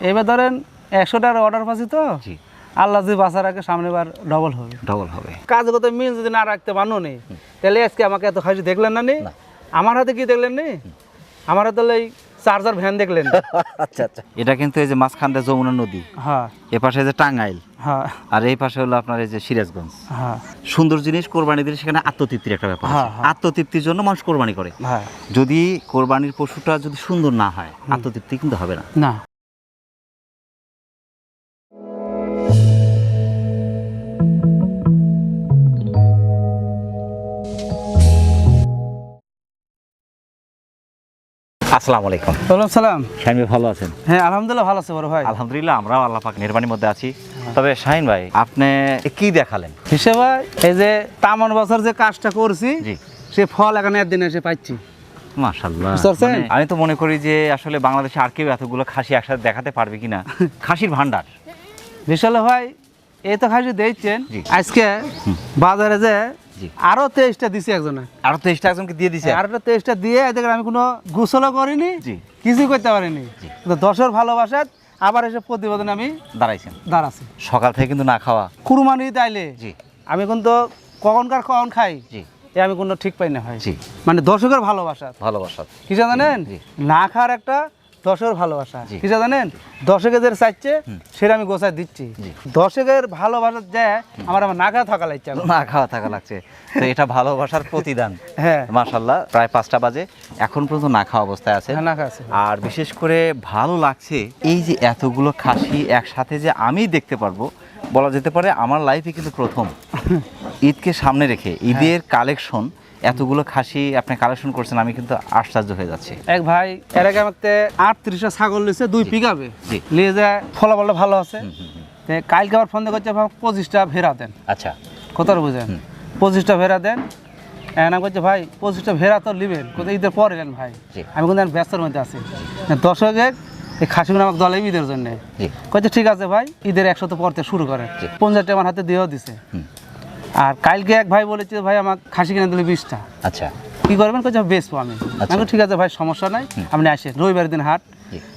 এবার ধরেন একশোটার অর্ডার পাচ্ছি তো আল্লাহ যদি বাঁচা রাখে সামনে বার ডবল হবে। ডবল হবে। কাজ করতে মিল যদি না রাখতে পারো নি তাহলে আজকে আমাকে এত খাসি দেখলেন না নি? আমার হাতে কি দেখলেন নি? আমার হাতে এই চার্জার ভ্যান দেখলেন। আচ্ছা আচ্ছা। এটা কিন্তু এই যে মাঝখান দিয়ে যমুনা নদী হ্যাঁ। এ পাশে যে টাঙ্গাইল হ্যাঁ। আর এই পাশে হলো আপনার এই যে সিরাজগঞ্জ। হ্যাঁ। সুন্দর জিনিস কোরবানি দিলে সেখানে আত্মতৃপ্তির একটা ব্যাপার হ্যাঁ, হ্যাঁ। আত্মতৃপ্তির জন্য মানুষ কোরবানি করে। হ্যাঁ। যদি কোরবানির পশুটা যদি সুন্দর না হয় আত্মতৃপ্তি কিন্তু হবে না। না। আসসালামু আলাইকুম। ওয়ালাইকুম সালাম। শাহিন ভাই ভালো আছেন? হ্যাঁ আলহামদুলিল্লাহ ভালো আছে বড় ভাই। আলহামদুলিল্লাহ আমরাও আল্লাহ পাক নির্বাণীর মধ্যে আছি। তবে শাহিন ভাই আপনি কি দেখালেন? হিসেবে এই যে তামন বছর যে কাজটা করছি সে ফল এখানে একদিন এসে পাচ্ছি মাশাল্লাহ মানে আমি তো মনে করি যে আসলে বাংলাদেশে আর কেউ এতগুলো খাসি একসাথে দেখাতে পারবে কিনা। খাসির ভান্ডার বিশাল ভাই এই তো খাসি দিয়েছেন আজকে বাজারে যে। আরও তেইশটা দিছি একজনে। আরও তেইশটা একজনকে দিয়ে দিছে? আরও তেইশটা দিয়ে দেখেন আমি কোনো গোসলও করিনি। কিছুই করতে পারিনি। দশের ভালোবাসাত আবার এসে প্রতিবেদন আমি দাঁড়াইছেন। দাঁড়াচ্ছি। সকাল থেকে কিন্তু না খাওয়া। কুরবানি তাইলে জি। আমি কিন্তু কখনকার কখন খাই জি। এ আমি কোনো ঠিক পাই না হয় মানে দর্শকের ভালোবাসা। ভালোবাসা। কিসে জানেন। না খাওয়ার একটা দর্শকের ভালোবাসা। কিসে জানেন? দর্শকের যে চাইছে সেটা আমি গোছায় দিচ্ছি। জি। দর্শকের ভালোবাসা যে আমার আমার না খাওয়া থাকা লাগছে। না খাওয়া থাকা লাগছে। তো এটা ভালোবাসার প্রতিদান। হ্যাঁ। মাশাল্লাহ প্রায় পাঁচটা বাজে। এখন পর্যন্ত না খাওয়া অবস্থায় আছে। হ্যাঁ, না খাওয়া আছে। আর বিশেষ করে ভালো লাগছে এই যে এতগুলো খাসি একসাথে যে আমি দেখতে পারব বলা যেতে পারে আমার লাইফে কিন্তু প্রথম। ঈদকে সামনে রেখে ঈদের কালেকশন এতগুলো খাসি আপনি কালেকশন করছেন আমি কিন্তু আশ্চর্য হয়ে যাচ্ছি। এক ভাই এর আগে আমাকে আটত্রিশটা ছাগল লিছে দুই পিকাবে। নিয়ে যায় ফলাফলটা ভালো আছে। তে কালকে আবার ফোন করছে পঁচিশটা ভেড়া দেন। আচ্ছা। কত বুঝেন? পঁচিশটা ভেড়া দেন। আমি করছে ভাই পঁচিশটা ভেড়া তো নেবেন। কোথায় ঈদের পর এলেন ভাই। আমি কিন্তু ব্যস্তর মধ্যে আছি। দর্শকের এই খাসিগুলো আমাকে দলে ঈদের জন্য। জি। কইছে ঠিক আছে ভাই ঈদের একশত পরতে শুরু করে। পঞ্চাশটা আমার হাতে দিয়েও দিছে। আর কালকে এক ভাই বলেছে ভাই আমার খাসি কিনে দিলে বিশটা। আচ্ছা। কি করবেন? কইছে বেচবো আমি। আচ্ছা। আমি ঠিক আছে ভাই সমস্যা নাই। আপনি আসেন। রবিবার দিন হাট।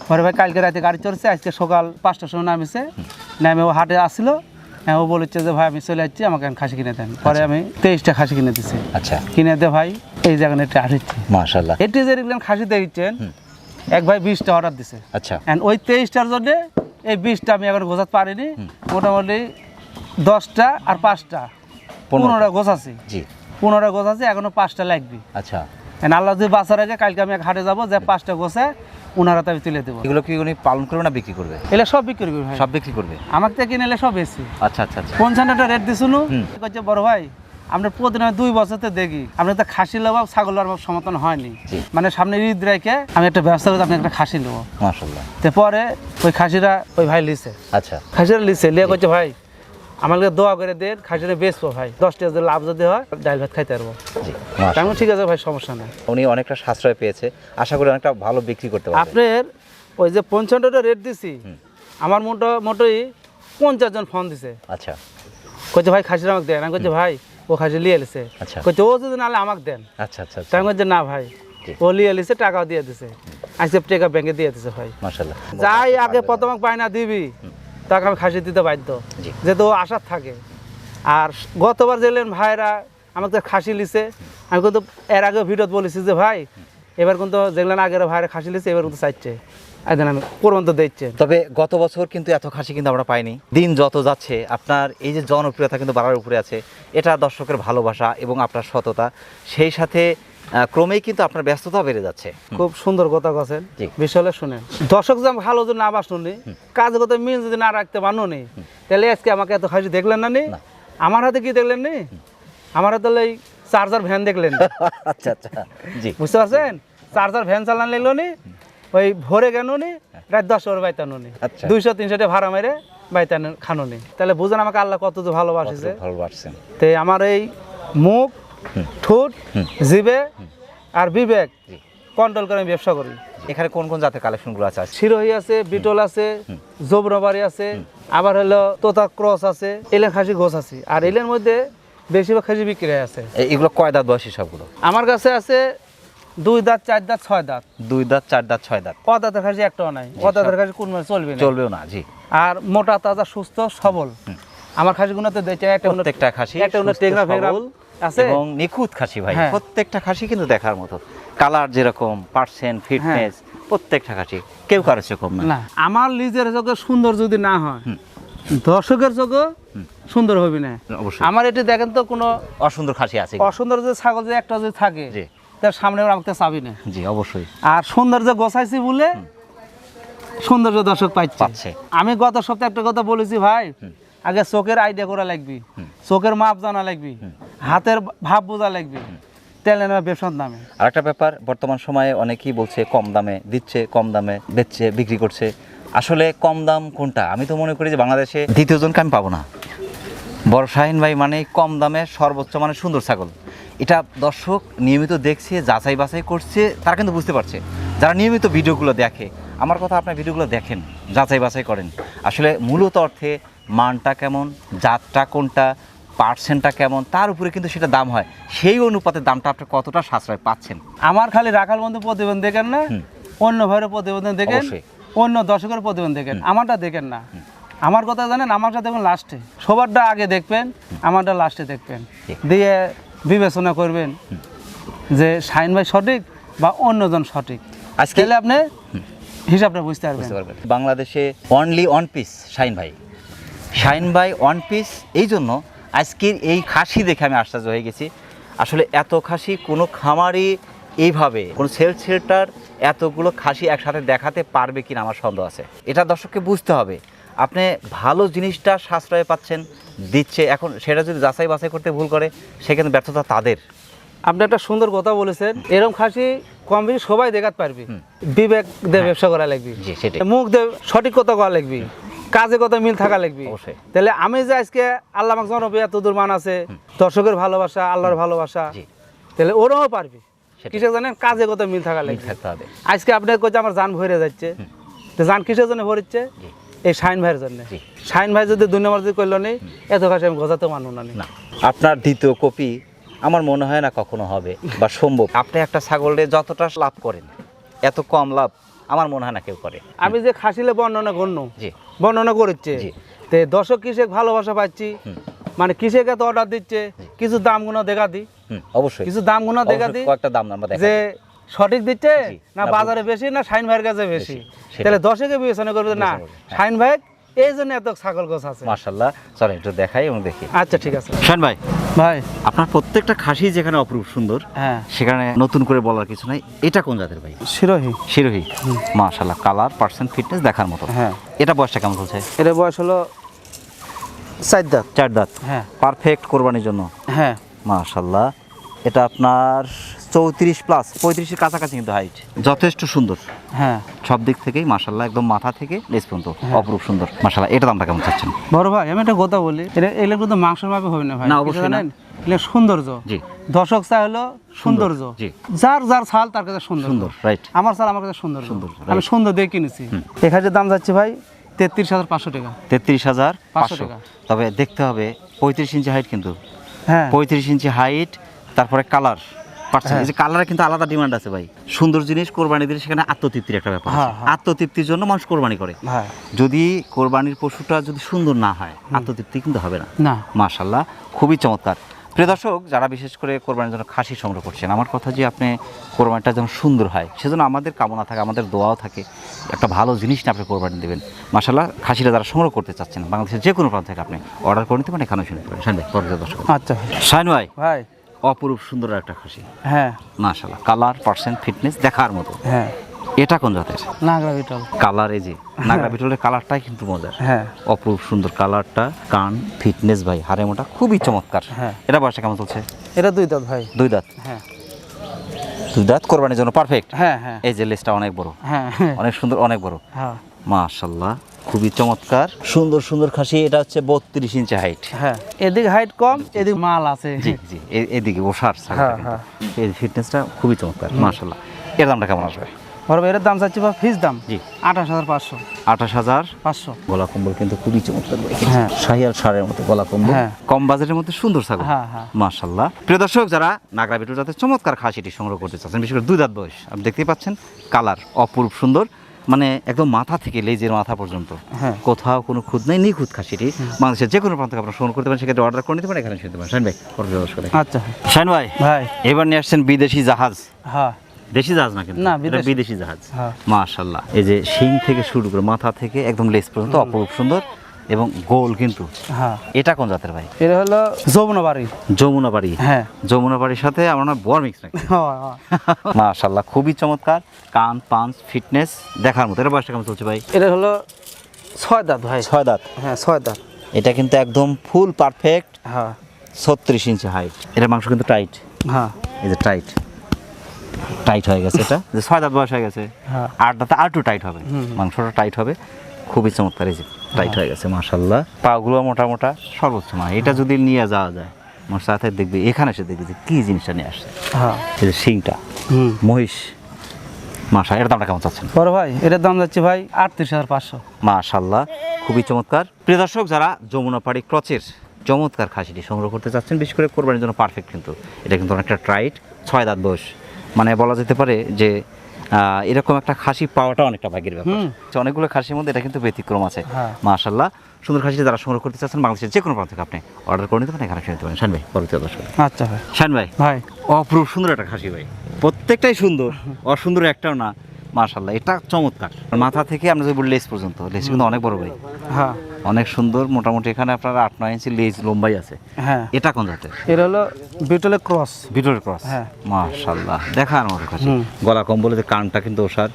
পরে ভাই কালকে রাতে গাড়ি চড়ছে আজকে সকাল পাঁচটার সময় নামিছে। নামে ও হাটে আসলো। হ্যাঁ ও বলেছে যে ভাই আমি চলে যাচ্ছি আমাকে খাসি কিনে দেন। পরে আমি তেইশটা খাসি কিনে দিছি। আচ্ছা। কিনে দে ভাই এই জায়গায় এটা আসছে মাশাল্লাহ এটি যে দেখলেন খাসি দেখছেন এক ভাই বিশটা অর্ডার দিছে। আচ্ছা। And ওই তেইশটার জন্য এই বিশটা আমি এখন গোছাতে পারিনি। মোটামুটি দশটা আর পাঁচটা। পনেরোটা। পনেরোটা আছে। জি। পনেরোটা গোছ আছে এখনও পাঁচটা লাগবে। আচ্ছা। আল্লাহ যদি বাঁচার আগে কালকে আমি হাটে যাব যে পাঁচটা গোছে ওনার আমি তুলে দেবো। এগুলো কি উনি পালন করবে না বিক্রি করবে? এলে সব বিক্রি করবি সব বিক্রি করবে? আমাকে থেকে কিনে সব আচ্ছা আচ্ছা আচ্ছা। পঞ্চান্নটা রেট। করছে বড় ভাই আমরা প্রতিদিন দুই বছরতে দেখি আমরা তো খাসি লবাব ছাগল লবাব সমতন হয়নি। মানে সামনে ঈদ রেখে আমি একটা ব্যবস্থা করতে আপনি একটা খাসি নেব। মাশাল্লাহ তো পরে ওই খাসিরা ওই ভাই লিছে। আচ্ছা। খাসিরা লিছে লিয়ে করছে ভাই আমাকে দোয়া করে দেন খাসিটা বেচবো ভাই। দশ টাকা যদি লাভ যদি হয় ডাল ভাত খাইতে পারব। জি তা আমি বলছি, ঠিক আছে ভাই সমস্যা নাই। উনি অনেকটা সাশ্রয় পেয়েছে। আশা করি অনেকটা ভালো বিক্রি করতে পারবে আপনার ওই যে পঞ্চান্নটা রেট দিছি আমার মোটো মোটোই পঞ্চাশ জন ফোন দিছে। আচ্ছা। কইছে ভাই খাসিটা আমাকে দেন। আমি কইছে ভাই ও খাসি লিয়ে এলিছে। আচ্ছা। কইছে ও যদি নাহলে আমাকে দেন। আচ্ছা আচ্ছা আমি কইছে না ভাই ও লিয়ে এলিছে টাকাও দিয়ে দিছে। আজকে টাকা ব্যাংকে দিয়ে দিছে ভাই। মাশাল্লাহ যাই আগে প্রথম পায়না দিবি। তাকে আমি খাসি দিতে বাধ্য। যেহেতু ও আশার থাকে। আর গতবার যেলেন ভাইরা আমাকে খাসি লিছে আমি কিন্তু এর আগে ভিডিওত বলেছি যে ভাই এবার কিন্তু যেগুলেন আগের ভাইরা খাসি লিছে এবার কিন্তু চাইছে। একদিন আমি কোরবান তো দিচ্ছে। তবে গত বছর কিন্তু এত খাসি কিন্তু আমরা পাইনি। দিন যত যাচ্ছে আপনার এই যে জনপ্রিয়তা কিন্তু বাড়ার উপরে আছে। এটা দর্শকের ভালোবাসা এবং আপনার সততা। সেই সাথে ক্রমেই কিন্তু আপনার ব্যস্ততা বেড়ে যাচ্ছে। খুব সুন্দর কথা কথা জি। বিষয়ে শুনেন। দর্শক যে ভালো যদি না বাসনি কাজ করতে মিল যদি না রাখতে পারো নি তাহলে আজকে আমাকে এত খাসি দেখলেন না নি? আমার হাতে কি দেখলেন নি? আমার হাতে এই চার্জার ভ্যান দেখলেন আচ্ছা আচ্ছা। জি। বুঝতে পারছেন? চার্জার ভ্যান চালান লাগল নি ওই ভোরে গেল নি রাত দশ ওর বাইতানো নি। আচ্ছা। দুইশো তিনশো টাকা ভাড়া মেরে বাইতানো খানো নি। তাহলে বুঝেন আমাকে আল্লাহ কত যে ভালোবাসিছে ভালোবাসছেন তে আমার এই মুখ ঠোঁট জিবে আর বিবেক। কন্ট্রোল করে আমি ব্যবসা করি। এখানে কোন কোন জাতের কালেকশনগুলো আছে? শিরোহি আছে বিটল আছে জোবরাবাড়ি আছে আবার হলো তোতা ক্রস আছে এলেন খাসি গোছ আছে। আর এলের মধ্যে বেশিরভাগ খাসি বিক্রি আছে। এগুলো কয় দাঁত বয়সী সবগুলো? আমার কাছে আছে দুই দাঁত চার দাঁত ছয় দাঁত। দুই দাঁত চার দাঁত ছয় দাঁত? অদাঁতের খাসি একটাও নাই। অদাঁতের খাসি কোন মাস চলবে চলবেও না জি। আর মোটা তাজা সুস্থ সবল। আমার খাসিগুলোতে দেখছে একটা প্রত্যেকটা খাসি একটা কোনো সুস্থ, এবং নিখুঁত খাসি ভাই। হ্যাঁ। প্রত্যেকটা খাসি কিন্তু দেখার মতো। কালার যেরকম পার্সেন্ট ফিটনেস প্রত্যেকটা খাসি। কেউ কারও চেয়ে কম না। আমার নিজের চোখে সুন্দর যদি না হয়। দর্শকের চোখে সুন্দর হবে না। অবশ্যই। আমার এটি দেখেন তো কোনো অসুন্দর খাসি আছে অসুন্দর যে ছাগল যে একটা যদি থাকে তার সামনে আমাকে চাবি না জি অবশ্যই। আর সৌন্দর্য গোছাইছি বলে সৌন্দর্য দর্শক পাচ্ছে। আমি গত সপ্তাহে একটা কথা বলেছি ভাই। আগে চোখের আইডিয়া করা লাগবে। চোখের মাপ জানা লাগবে। হাতের ভাব বোঝা লাগবে। তেলে নেওয়া ব্যবসার নামে আর একটা ব্যাপার বর্তমান সময়ে অনেকেই বলছে কম দামে দিচ্ছে কম দামে বেচছে বিক্রি করছে। আসলে কম দাম কোনটা? আমি তো মনে করি যে বাংলাদেশে দ্বিতীয় জনকে আমি পাবো না। বড় শাহিন ভাই মানে কম দামে সর্বোচ্চ মানে সুন্দর ছাগল। এটা দর্শক নিয়মিত দেখছে যাচাই বাছাই করছে তারা কিন্তু বুঝতে পারছে। যারা নিয়মিত ভিডিওগুলো দেখে আমার কথা আপনার ভিডিওগুলো দেখেন যাচাই বাছাই করেন। আসলে মূলত অর্থে মানটা কেমন জাতটা কোনটা পার্সেন্টটা কেমন তার উপরে কিন্তু সেটা দাম হয়। সেই অনুপাতে দামটা আপনি কতটা সাশ্রয় পাচ্ছেন? আমার খালি রাখাল বন্ধু প্রতিবেদন দেখেন না? অন্য ভাইয়ের প্রতিবেদন দেখেন? অন্য দর্শকের প্রতিবেদন দেখেন। আমারটা দেখেন না। আমার কথা জানেন আমারটা দেখবেন লাস্টে সবারটা আগে দেখবেন আমারটা লাস্টে দেখবেন। দিয়ে বিবেচনা করবেন যে শাইন ভাই সঠিক বা অন্যজন সঠিক। আজকে আপনি হিসাবটা বুঝতে পারবেন। বুঝতে পারবেন। বাংলাদেশে অনলি ওয়ান পিস শাইন ভাই। শাইন বাই ওয়ান পিস এই জন্য আজকের এই খাসি দেখে আমি আশ্চর্য হয়ে গেছি। আসলে এত খাসি কোনো খামারি এইভাবে কোনো সেল শেল্টার এতগুলো খাসি একসাথে দেখাতে পারবে কিনা আমার সন্দেহ আছে। এটা দর্শককে বুঝতে হবে। আপনি ভালো জিনিসটা সাশ্রয়ে পাচ্ছেন দিচ্ছে এখন সেটা যদি যাচাই বাছাই করতে ভুল করে সেখানে ব্যর্থতা তাদের। আপনি একটা সুন্দর কথা বলেছেন এরকম খাসি কম বেশি সবাই দেখাতে পারবে। বিবেক দিয়ে ব্যবসা করা লাগবে। হ্যাঁ। মুখ দিয়ে সঠিক কথা করা লাগবে। কাজে কথা মিল থাকা লাগবে। অবশ্যই। তাহলে আমি যে আজকে আল্লাহ আমাকে জনপ্রিয় এত দূর মান আছে দর্শকের ভালোবাসা আল্লাহর ভালোবাসা তাহলে ওরাও পারবে। কিসের জানেন কাজে কথা মিল থাকা লাগবে। আজকে আপনি কইছে আমার জান ভরে যাচ্ছে। তো জান কিসের জন্য ভরিচ্ছে এই শাইন ভাইয়ের জন্য। শাইন ভাই যদি দুই নম্বর যদি করল নেই এত খাসি আমি গজাতে মানব না না। আপনার দ্বিতীয় কপি আমার মনে হয় না কখনো হবে বা সম্ভব। আপনি একটা ছাগলে যতটা লাভ করেন এত কম লাভ আমার মনে হয় না কেউ করে। আমি যে খাসিলে বর্ণনা গণ্য জি। বর্ণনা করেছে জি। তে দর্শক কৃষক ভালোবাসা পাচ্ছি? মানে কৃষক এত অর্ডার দিচ্ছে? কিছু দাম গুণা দেখা দিই অবশ্যই। কিছু দাম গুনো দেখা দিই দি কয়েকটা দাম আমরা যে সঠিক দিচ্ছে না বাজারে বেশি না শাইন ভাইয়ের কাছে বেশি? তাহলে দর্শকে বিবেচনা করবে না হ্যাঁ। শাইন ভাই এই জন্য এত ছাগল গোছ আছে। মার্শাল্লাহ চলেন একটু দেখাই এবং দেখি। আচ্ছা ঠিক আছে। শান ভাই ভাই। আপনার প্রত্যেকটা খাসি যেখানে অপরূপ সুন্দর হ্যাঁ। সেখানে নতুন করে বলার কিছু নাই। এটা কোন জাতের ভাই? শিরোহী। শিরোহী। মাশাল্লাহ কালার পার্সেন্ট ফিটনেস দেখার মতো। হ্যাঁ। এটা বয়সটা কেমন চলছে? এর বয়স হলো চার দাঁত। চার দাঁত। হ্যাঁ। পারফেক্ট কোরবানির জন্য। হ্যাঁ। মাশাল্লাহ এটা আপনার চৌত্রিশ প্লাস পঁয়ত্রিশের কাছাকাছি কিন্তু হাইট যথেষ্ট সুন্দর। হ্যাঁ। সব দিক থেকেই মাশাল্লাহ একদম মাথা থেকে লেস পর্যন্ত। অপরূপ সুন্দর। মাশাল্লাহ এটা দামটা কেমন চাচ্ছেন? বড় ভাই আমি একটা কথা বলি এটা এগুলো কিন্তু মাংসের মাপে হবে না ভাই। না, অবশ্যই না। জানেন? সৌন্দর্য। জি। দর্শক চাই হলো সৌন্দর্য। যার যার ছাল তার কাছে সুন্দর সুন্দর রাইট আমার ছাল আমার কাছে সুন্দর সুন্দর, আমি সুন্দর দিয়ে কিনেছি। এখানে দাম যাচ্ছে ভাই তেত্রিশ হাজার পাঁচশো টাকা। তেত্রিশ হাজার পাঁচশো। টাকা। তবে দেখতে হবে পঁয়ত্রিশ ইঞ্চি হাইট কিন্তু। হ্যাঁ। পঁয়ত্রিশ ইঞ্চি হাইট তারপরে কালার পার্সেন্ট এই যে কালারে কিন্তু আলাদা ডিমান্ড আছে ভাই। সুন্দর জিনিস কোরবানি দিলে সেখানে আত্মতৃপ্তির একটা ব্যাপার হ্যাঁ, হ্যাঁ। আত্মতৃপ্তির জন্য মানুষ কোরবানি করে। হ্যাঁ। যদি কোরবানির পশুটা যদি সুন্দর না হয় আত্মতৃপ্তি কিন্তু হবে না। না। মাশাল্লাহ খুবই চমৎকার। প্রিয় দর্শক যারা বিশেষ করে কোরবানির জন্য খাসি সংগ্রহ করছেন আমার কথা যে আপনি কোরবানিটা যেন সুন্দর হয় সেজন্য আমাদের কামনা থাকে আমাদের দোয়াও থাকে একটা ভালো জিনিস না আপনি কোরবানি দেবেন। মাশাল্লাহ খাসিটা যারা সংগ্রহ করতে চাচ্ছেন বাংলাদেশের যে কোনো প্রান্ত থেকে আপনি অর্ডার করে নিতে পারেন এখানে শুনতে পারেন। শাইন ভাই দর্শক। আচ্ছা। শাইন ভাই ভাই। অপরূপ সুন্দর একটা খাসি হ্যাঁ। মাশাল্লাহ কালার পার্সেন্ট ফিটনেস দেখার মতো। হ্যাঁ। এটা কোন জাতের? নাগরা বিটল। কালার এই যে নাগরা বিটলের কালারটাই কিন্তু মজার। হ্যাঁ। অপরূপ সুন্দর কালারটা কান ফিটনেস ভাই হারে মোটা খুবই চমৎকার। হ্যাঁ। এটা বয়সটা কেমন চলছে? এটা দুই দাঁত ভাই। দুই দাঁত? হ্যাঁ। দুই দাঁত কোরবানির জন্য পারফেক্ট হ্যাঁ হ্যাঁ। এই যে লেসটা অনেক বড়। হ্যাঁ। অনেক সুন্দর অনেক বড়। হ্যাঁ। মাশাল্লাহ খুবই চমৎকার। সুন্দর সুন্দর খাসি এটা হচ্ছে বত্রিশ ইঞ্চি হাইট হ্যাঁ এদিক হাইট কম এদিকে মাল আছে। জি জি এদিকে বসার হ্যাঁ, এই ফিটনেসটা খুবই চমৎকার মাশাল্লাহ এর দামটা কেমন আসবে? বড় ভাই এর দাম চাচ্ছি বা ফিস দাম। জি। আঠাশ হাজার পাঁচশো। আঠাশ হাজার? পাঁচশো। গলা কম্বল কিন্তু খুবই চমৎকার হ্যাঁ। শাহিয়াল সারের মতো গলা কম্বল। হ্যাঁ। কম বাজেটের মধ্যে সুন্দর ছাগল। হ্যাঁ, হ্যাঁ। মাশাল্লাহ প্রিয় দর্শক যারা নাগরা বিটুর যাতে চমৎকার খাসিটি সংগ্রহ করতে চাচ্ছেন বিশেষ করে দুই দাঁত বয়স আপনি দেখতেই পাচ্ছেন কালার অপূর্ব সুন্দর। মানে একদম মাথা থেকে লেজের মাথা পর্যন্ত। হ্যাঁ। কোথাও কোনো খুদ নেই নিখুঁত খাসিটি। বাংলাদেশের যে কোনো প্রান্ত থেকে আপনারা ফোন করতে পারেন সেক্ষেত্রে অর্ডার করে নিতে পারেন এখানে শুনতে পারেন। শাইন ভাই আচ্ছা। শাইন ভাই ভাই। এবার নিয়ে আসছেন বিদেশি জাহাজ। হ্যাঁ। দেশি জাহাজ না কিন্তু? না, বিদেশি। জাহাজ। হ্যাঁ। মাশাল্লাহ। এই যে শিং থেকে শুরু করে মাথা থেকে একদম লেস পর্যন্ত অপরূপ সুন্দর। এবং গোল কিন্তু। হ্যাঁ। এটা কোন জাতের ভাই? এটা হলো যমুনা বাড়ি। যমুনা বাড়ি। হ্যাঁ। যমুনা বাড়ির সাথে আমার না বর মিক্স নাকি? হয়, হয়। মাশাল্লাহ খুবই চমৎকার। কান পাঞ্চ ফিটনেস দেখার মতো। এটা বয়সটা কেমন চলছে ভাই? এটা হলো ছয় দাঁত ভাই। ছয় দাঁত? হ্যাঁ ছয় দাঁত। এটা কিন্তু একদম ফুল পারফেক্ট হ্যাঁ। ছত্রিশ ইঞ্চি হাইট এটা মাংস কিন্তু টাইট হ্যাঁ। এই যে টাইট টাইট হয়ে গেছে এটা। যে ছয় দাঁত বয়স হয়ে গেছে। হ্যাঁ। আট দাঁতে আর একটু টাইট হবে। মাংসটা টাইট হবে। খুবই চমৎকার এই যে টাইট হয়ে। গেছে মাশাল্লাহ পাগুলো মোটা মোটা সর্বোচ্চ মা এটা যদি নিয়ে যাওয়া যায় আমার সাথে দেখবে এখানে এসে দেখবে যে কী জিনিসটা নিয়ে আসছে। হ্যাঁ। এই যে শিংটা মহিষ মাশা এর দামটা কেমন চাচ্ছেন? বড় ভাই এটার দাম যাচ্ছে ভাই আটত্রিশ হাজার পাঁচশো। মাশাল্লাহ খুবই চমৎকার। প্রিয় দর্শক যারা যমুনা পাড়ি ক্রচের চমৎকার খাসিটি সংগ্রহ করতে চাচ্ছেন বিশেষ করে কোরবানির জন্য পারফেক্ট কিন্তু। এটা কিন্তু অনেকটা ট্রাইট ছয় দাঁত বয়স। মানে বলা যেতে পারে যে এরকম একটা খাসি পাওয়াটা অনেকটা ভাগ্যের ব্যাপার। অনেকগুলো খাসির মধ্যে এটা কিন্তু ব্যতিক্রম আছে। হ্যাঁ। মাশাল্লাহ সুন্দর খাসিটি যারা সংগ্রহ করতে চাচ্ছেন বাংলাদেশের যে কোনো প্রান্ত থেকে আপনি অর্ডার করে নিতে পারেন এখানে শুনতে পারেন। শান ভাই পরবর্তী দর্শক আচ্ছা ভাই। শান ভাই ভাই। অপরূপ সুন্দর একটা খাসি ভাই। প্রত্যেকটাই সুন্দর অসুন্দর একটাও না। মাশাল্লাহ এটা চমৎকার। মাথা থেকে আমরা যদি বলি লেস পর্যন্ত লেস কিন্তু অনেক বড় ভাই। হ্যাঁ। অনেক সুন্দর মোটামুটি এখানে আপনার আট নয় ইঞ্চি লেজ লম্বাই আছে। হ্যাঁ। এটা কোন জাতের? এটা হলো বিটলের ক্রস ভিটোর ক্রস হ্যাঁ। মাশাল্লাহ দেখার মতো খাসি হুম। গলা কম্বলে যে কানটা কিন্তু ওষার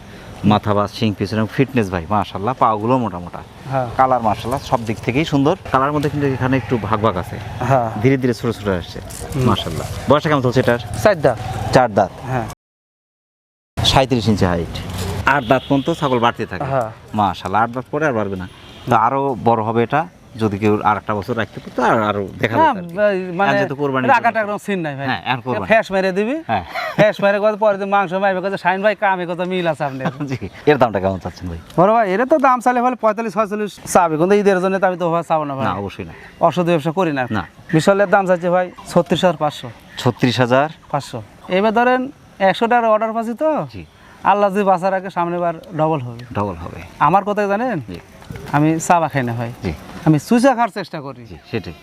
মাথা বা শিং পিছনে ফিটনেস ভাই মাশাল্লাহ পাগুলো মোটা মোটা হ্যাঁ। কালার মাশাল্লাহ সব দিক থেকেই সুন্দর। কালার মধ্যে কিন্তু এখানে একটু ভাগ ভাগ আছে। হ্যাঁ। ধীরে ধীরে ছোট ছোট আসছে মাশাল্লাহ বয়সটা কেমন চলছে এটার? চার দাঁত। চার দাঁত। হ্যাঁ। সাঁত্রিশ ইঞ্চি হাইট আট দাঁত পর্যন্ত ছাগল বাড়তে থাকে। হ্যাঁ। মাশাল্লাহ আট দাঁত পরে আর বাড়বে না। তো আরও বড় হবে এটা যদি কেউ আর একটা বছর রাখতে পারতো আর আরও দেখা মানে একদম সিন নাই ভাই। হ্যাঁ, কোরবানি। মেরে দিবি হ্যাঁ। মেরে পরে মাংস মাইবে শাইন ভাই কামে কথা মিল আছে আপনার। জি এর দামটা কেমন চাচ্ছেন ভাই? বড় ভাই তো দাম চালে ফলে চাবে কিন্তু ঈদের জন্য তো আমি তো ওভাবে চাবো না ভাই। না অবশ্যই না। অসদ ব্যবসা করি না। না। দাম চাচ্ছে ভাই ছত্রিশ হাজার পাঁচশো। ছত্রিশ হাজার? পাঁচশো। এবার ধরেন অর্ডার পাচ্ছি তো জি। আল্লাহ যদি আগে সামনে বার ডবল হবে। ডবল হবে। আমার কথা জানেন? জি। আমি চাবা খাই না ভাই। জি। আমি সুজা খাওয়ার চেষ্টা করি। জি সেটাই।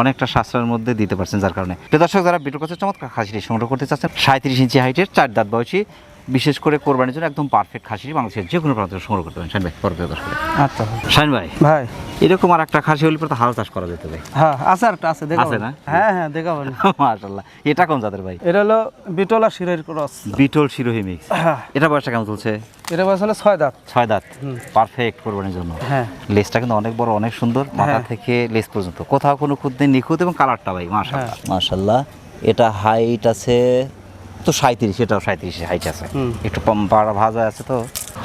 অনেকটা সাশ্রয়ের মধ্যে দিতে পারছেন যার কারণে। দর্শক যারা বিটুর কাছে চমৎকার খাসিটি সংগ্রহ করতে চাচ্ছেন সাঁত্রিশ ইঞ্চি হাইটের চার দাঁত বয়সী বিশেষ করে কোরবানির জন্য একদম পারফেক্ট খাসি বাংলাদেশের যে কোনো প্রান্ত সংগ্রহ করতে পারেন। শাইন ভাই পরবর্তী আচ্ছা শাইন ভাই ভাই। এরকম আর একটা খাসি হলে পরে তো হাল চাষ করা যেতে ভাই হ্যাঁ আছে একটা আছে দেখাবো। আছে না? হ্যাঁ হ্যাঁ দেখাবো না। মাশাল্লাহ এটা কোন জাতের ভাই? এটা হলো বিটলা শিরের ক্রস। বিটল শিরোহী মিক্স। হ্যাঁ। এটা বয়সটা কেমন চলছে? এটা বয়স হলো ছয় দাঁত। ছয় দাঁত। পারফেক্ট কোরবানির জন্য। হ্যাঁ। লেজটা কিন্তু অনেক বড় অনেক সুন্দর। মাথা হ্যাঁ। থেকে লেজ পর্যন্ত। কোথাও কোনো খুদ নেই নিখুঁত এবং কালারটা ভাই মাশাল্লাহ হ্যাঁ। মাশাল্লাহ এটা হাইট আছে তো সাঁত্রিশ এটাও সাঁত্রিশ হাইট আছে। একটু কম পাড়া ভাজা আছে তো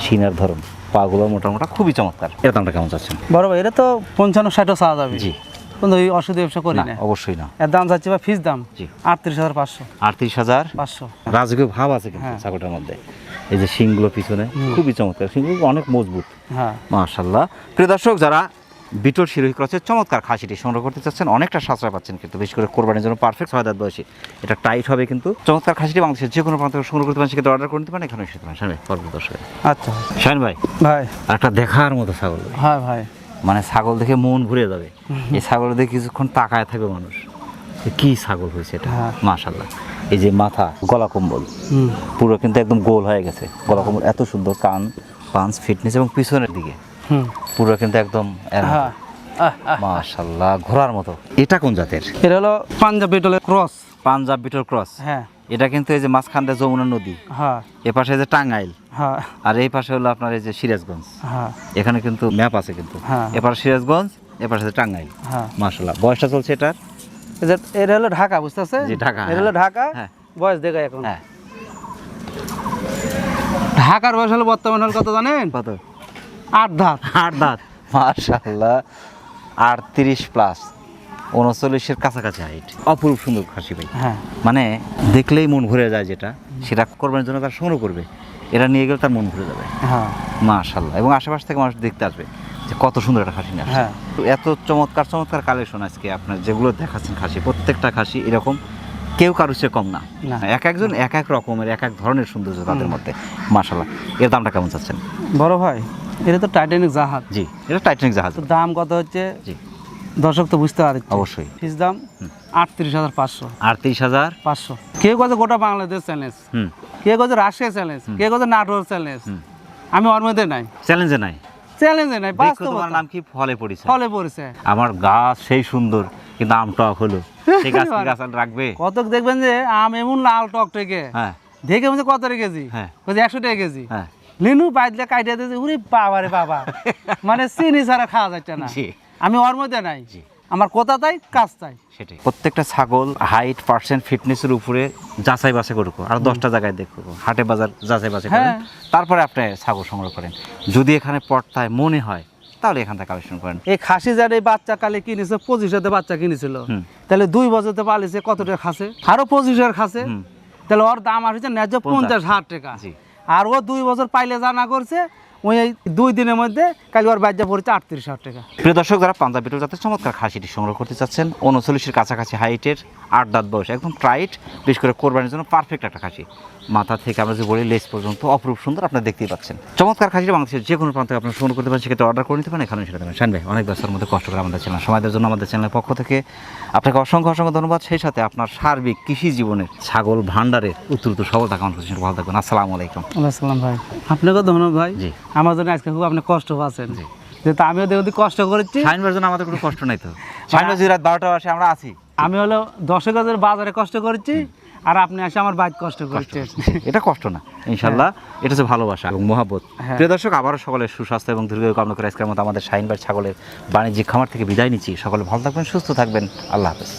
সিনার ধরুন পাগুলো মোটা মোটা খুবই চমৎকার। এর দামটা কেমন চাচ্ছেন? বড় ভাই এটা তো পঞ্চান্ন ষাটও চাওয়া যাবে। জি। কিন্তু ওই অসুধ ব্যবসা করি না অবশ্যই না। এর দাম যাচ্ছে বা ফিস দাম? জি। আটত্রিশ হাজার পাঁচশো। আটত্রিশ হাজার? পাঁচশো। রাজকীয় ভাব আছে কিন্তু হ্যাঁ। ছাগলটার মধ্যে। এই যে শিংগুলো পিছনে খুবই চমৎকার। শিংগুলো অনেক মজবুত। হ্যাঁ। মাশাল্লাহ প্রিয় দর্শক যারা বিটল শিরোহী ক্রসের চমৎকার খাসিটি সংগ্রহ করতে চাচ্ছেন। অনেকটা সাশ্রয় পাচ্ছেন কিন্তু বিশেষ করে কোরবানির জন্য পারফেক্ট ছয় দাঁত বয়সী। এটা টাইট হবে কিন্তু। চমৎকার খাসিটি বাংলাদেশের যে কোনো প্রান্ত সংগ্রহ করতে পারেন সেক্ষেত্রে অর্ডার করে নিতে পারেন এখানে এসে পারেন দর্শক। আচ্ছা। শাহিন ভাই ভাই। একটা দেখার মতো ছাগল। ভাই। হ্যাঁ ভাই। মানে ছাগল দেখে মন ভরে যাবে। এই ছাগল দেখে কিছুক্ষণ তাকায় থাকবে মানুষ। কি ছাগল হয়েছে এটা? হ্যাঁ। মাশাল্লাহ এই যে মাথা গলা কম্বল। পুরো কিন্তু একদম গোল হয়ে গেছে। গলা কম্বল এত সুন্দর কান পাঞ্চ ফিটনেস এবং পিছনের দিকে। পুরো কিন্তু একদম। হ্যাঁ। আহ, আহ। মাশাল্লাহ ঘোড়ার মতো। এটা কোন জাতের? এটা হলো পাঞ্জাব বিটলের ক্রস পাঞ্জাব বিটল ক্রস হ্যাঁ। এটা কিন্তু এই যে মাঝখান দিয়ে যমুনা নদী। হ্যাঁ। এ পাশে যে টাঙ্গাইল। হ্যাঁ। আর এই পাশে হলো আপনার এই যে সিরাজগঞ্জ। হ্যাঁ। এখানে কিন্তু ম্যাপ আছে কিন্তু। হ্যাঁ। এপাশে সিরাজগঞ্জ এপাশে যে টাঙ্গাইল। হ্যাঁ। মাশাল্লাহ বয়সটা চলছে এটার? এটা হলো ঢাকা বুঝতেছে জি, ঢাকা, এটা হলো হ্যাঁ। ঢাকা হ্যাঁ। বয়স দেখা এখন। হ্যাঁ। ঢাকার বয়স হলো বর্তমান হল কত জানেন? কত? আট ধাপ আট দাঁত। মাশাল্লাহ আটত্রিশ প্লাস উনচল্লিশের কাছাকাছি হাইট অপরূপ সুন্দর খাসি ভাই। হ্যাঁ। মানে দেখলেই মন ভরে যায় যেটা। সেটা কোরবানির জন্য তার সংগ্রহ করবে। এরা নিয়ে গেলে তার মন ভরে যাবে। হ্যাঁ। মাশাল্লাহ এবং আশেপাশ থেকে মানুষ দেখতে আসবে যে কত সুন্দর একটা খাসি নিয়ে হ্যাঁ। তো এত চমৎকার চমৎকার কালেকশন আজকে আপনার যেগুলো দেখাচ্ছেন খাসি। প্রত্যেকটা খাসি এরকম কেউ কারোর চেয়ে কম না। না। এক একজন এক এক রকমের এক এক ধরনের সৌন্দর্য তাদের মধ্যে। মাশাল্লাহ এর দামটা কেমন চাচ্ছেন? বড় ভাই? এটা তো টাইটানিক জাহাজ। জি এটা টাইটানিক জাহাজ। দাম কত হচ্ছে? জি। দর্শক তো বুঝতে পারছে। অবশ্যই। ফিস দাম আটত্রিশ হাজার পাঁচশো। আটত্রিশ হাজার? পাঁচশো। কে কত গোটা বাংলাদেশ চ্যালেঞ্জ কে কত রাশিয়া চ্যালেঞ্জ কে কত নাটোর চ্যালেঞ্জ আমি ওর মধ্যে নাই। চ্যালেঞ্জে নাই চ্যালেঞ্জে নাই তোমার নাম কি? ফলে পড়েছে। ফলে পড়েছে। আমার গাছ সেই সুন্দর কিন্তু আম টক হলো। সেই গাছ গাছ রাখবে? কত দেখবেন যে আম এমন লাল টক থেকে হ্যাঁ। দেখে বলছে কত কেজি? হ্যাঁ। একশো টাকা কেজি? হ্যাঁ। লিনু পাইলে কাইটা দিয়েছে উরে বাবা রে বাবা। মানে চিনি ছাড়া খাওয়া যাচ্ছে না। জি। আমি ওর মধ্যে নাই। আমার কথা তাই কাজ তাই। সেটাই। প্রত্যেকটা ছাগল হাইট পার্সেন্ট ফিটনেসের উপরে যাচাই বাছাই করুক আর দশটা জায়গায় দেখুক হাটে বাজার যাচাই বাছাই করেন। হ্যাঁ। তারপরে আপনি ছাগল সংগ্রহ করেন। যদি এখানে পড়তায় মনে হয় তাহলে এখান থেকে কালেকশন করেন। এই খাসি যার এই বাচ্চা কালে কিনেছে পঁচিশ হাতে বাচ্চা কিনেছিল। তাহলে দুই বছরতে পালিছে কত টাকা খাসে? আরও পঁচিশ হাজার খাসে? তাহলে ওর দাম আসছে ন্যায্য পঞ্চাশ হাজার টাকা। জি। আর ও দুই বছর পাইলে জানা করছে ওই দুই দিনের মধ্যে কালি ওর বাজ্যা পড়েছে আটত্রিশ হাজার টাকা। প্রিয় দর্শক যারা পাঞ্জাবি জাতের চমৎকার খাসিটি সংগ্রহ করতে চাচ্ছেন উনচল্লিশের কাছাকাছি হাইটের আট দাঁত বয়স একদম টাইট বিশেষ করে কোরবানির জন্য পারফেক্ট একটা খাসি। মাথা থেকে আমরা যে বলি লেস পর্যন্ত অপরূপ সুন্দর আপনারা দেখতেই পাচ্ছেন। চমৎকার খাসিটা বাংলাদেশের যে কোনো প্রান্ত থেকে আপনারা সংগ্রহ করতে পারেন সেক্ষেত্রে অর্ডার করে নিতে পারেন এখানে সেটা দেবেন। শান ভাই অনেক ব্যস্ততার মধ্যে কষ্ট করে আমাদের চ্যানেল সমাজের জন্য আমাদের চ্যানেলের পক্ষ থেকে আপনাকে অসংখ্য অসংখ্য ধন্যবাদ। সেই সাথে আপনার সার্বিক কৃষি জীবনের ছাগল ভান্ডারের উত্তর উত্তর সফলতা কামনা করছি। ভালো থাকবেন। আসসালামু আলাইকুম। আসসালাম ভাই। আপনাকে ধন্যবাদ ভাই। জি। আমার জন্য আজকে খুব আপনি কষ্ট পাচ্ছেন। যেহেতু আমিও দেখি কষ্ট করেছি। শাহিন ভাইয়ের জন্য আমাদের কোনো কষ্ট নাই তো। শাহিন ভাই রাত বারোটা আসে আমরা আছি। আমি হলো দশক হাজার বাজারে কষ্ট করেছি আর আপনি আসে আমার বাইক কষ্ট করেছেন। এটা কষ্ট না ইনশাল্লাহ। এটা হচ্ছে ভালোবাসা। এবং মহাব্বত। হ্যাঁ। প্রিয় দর্শক আবারও সকলের সুস্বাস্থ্য এবং দীর্ঘ কামনা করে আজকের মতো আমাদের শাহিনবার ছাগলের বাণিজ্যিক খামার থেকে বিদায় নিচ্ছি। সকলে ভালো থাকবেন সুস্থ থাকবেন। আল্লাহ হাফেজ।